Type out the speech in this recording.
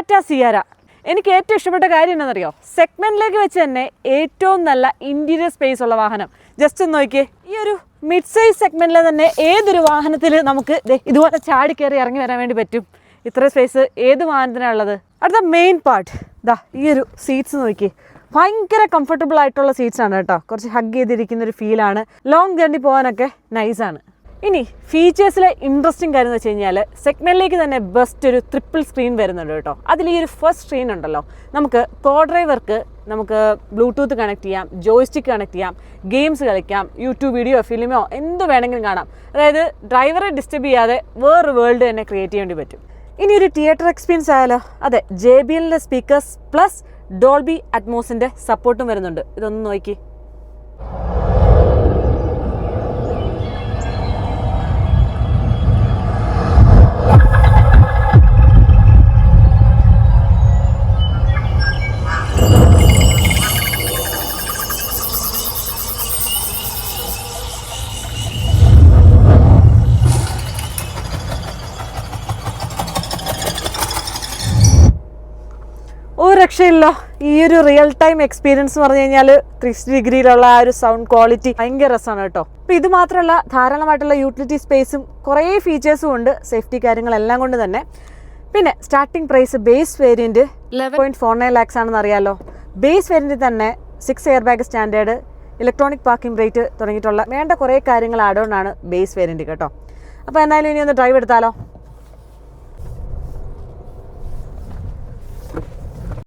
Tata Ciara. എനിക്ക് ഏറ്റവും ഇഷ്ടപ്പെട്ട കാര്യം എന്താണെന്നറിയോ? സെഗ്മെന്റിലേക്ക് വെച്ച് തന്നെ ഏറ്റവും നല്ല ഇന്റീരിയർ സ്പേസ് ഉള്ള വാഹനം. ജസ്റ്റ് ഒന്ന് നോക്കിയേ. ഈ ഒരു മിഡ് സൈസ് സെഗ്മെന്റിലെ തന്നെ ഏതൊരു വാഹനത്തിൽ നമുക്ക് ഇതുപോലെ ചാടി കയറി ഇറങ്ങി വരാൻ വേണ്ടി പറ്റും? ഇത്ര സ്പേസ് ഏത് വാഹനത്തിനാണ് ഉള്ളത്? അടുത്ത മെയിൻ പാർട്ട് ദാ ഈ ഒരു സീറ്റ്സ് നോക്കിയേ. ഭയങ്കര കംഫർട്ടബിൾ ആയിട്ടുള്ള സീറ്റ്സ് ആണ് കേട്ടോ. കുറച്ച് ഹഗ് ചെയ്തിരിക്കുന്ന ഒരു ഫീലാണ് ലോങ് ജേർണി പോകാനൊക്കെ നൈസാണ് ഇനി ഫീച്ചേഴ്സിലെ ഇൻട്രസ്റ്റിംഗ് കാര്യം എന്ന് വെച്ച് കഴിഞ്ഞാൽ സെഗ്മെന്റിലേക്ക് തന്നെ ബെസ്റ്റ് ഒരു ട്രിപ്പിൾ സ്ക്രീൻ വരുന്നുണ്ട് കേട്ടോ. അതിൽ ഈ ഒരു ഫസ്റ്റ് സ്ക്രീൻ ഉണ്ടല്ലോ. നമുക്ക് കോ ഡ്രൈവർക്ക് നമുക്ക് ബ്ലൂടൂത്ത് കണക്ട് ചെയ്യാം ജോയ്സ്റ്റിക് കണക്ട് ചെയ്യാം ഗെയിംസ് കളിക്കാം യൂട്യൂബ് വീഡിയോ ഫിലിമോ എന്ത് വേണമെങ്കിലും കാണാം. അതായത് ഡ്രൈവറെ ഡിസ്റ്റർബ് ചെയ്യാതെ വേറൊരു വേൾഡ് തന്നെ ക്രിയേറ്റ് ചെയ്യേണ്ടി പറ്റും. ഇനി ഒരു തിയേറ്റർ എക്സ്പീരിയൻസ് ആയാലോ? അതെ ജെ ബി എല്ലിന്റെ സ്പീക്കേഴ്സ് പ്ലസ് ഡോൾബി അറ്റ്മോസിന്റെ സപ്പോർട്ടും വരുന്നുണ്ട്. ഇതൊന്ന് നോക്കി. രക്ഷയില്ല ഈ ഒരു റിയൽ ടൈം എക്സ്പീരിയൻസ് എന്ന് പറഞ്ഞു കഴിഞ്ഞാൽ ത്രീ ഡിഗ്രിയിലുള്ള ആ ഒരു സൗണ്ട് ക്വാളിറ്റി ഭയങ്കര രസമാണ് കേട്ടോ. അപ്പോൾ ഇത് മാത്രമല്ല ധാരാളമായിട്ടുള്ള യൂട്ടിലിറ്റി സ്പേസും കുറേ ഫീച്ചേഴ്സും ഉണ്ട് സേഫ്റ്റി കാര്യങ്ങളെല്ലാം കൊണ്ട് തന്നെ. പിന്നെ starting price base variant eleven point four nine lakhs ആണെന്ന് അറിയാലോ. ബേസ് വേരിയന്റിൽ തന്നെ six air bag standard electronic parking rate തുടങ്ങിയിട്ടുള്ള വേണ്ട കുറേ കാര്യങ്ങൾ ആഡ് ഓൺ ആണ് ബേസ് വേരിയന്റ് കേട്ടോ. അപ്പോൾ എന്തായാലും ഇനി ഒന്ന് ഡ്രൈവ് എടുത്താലോ?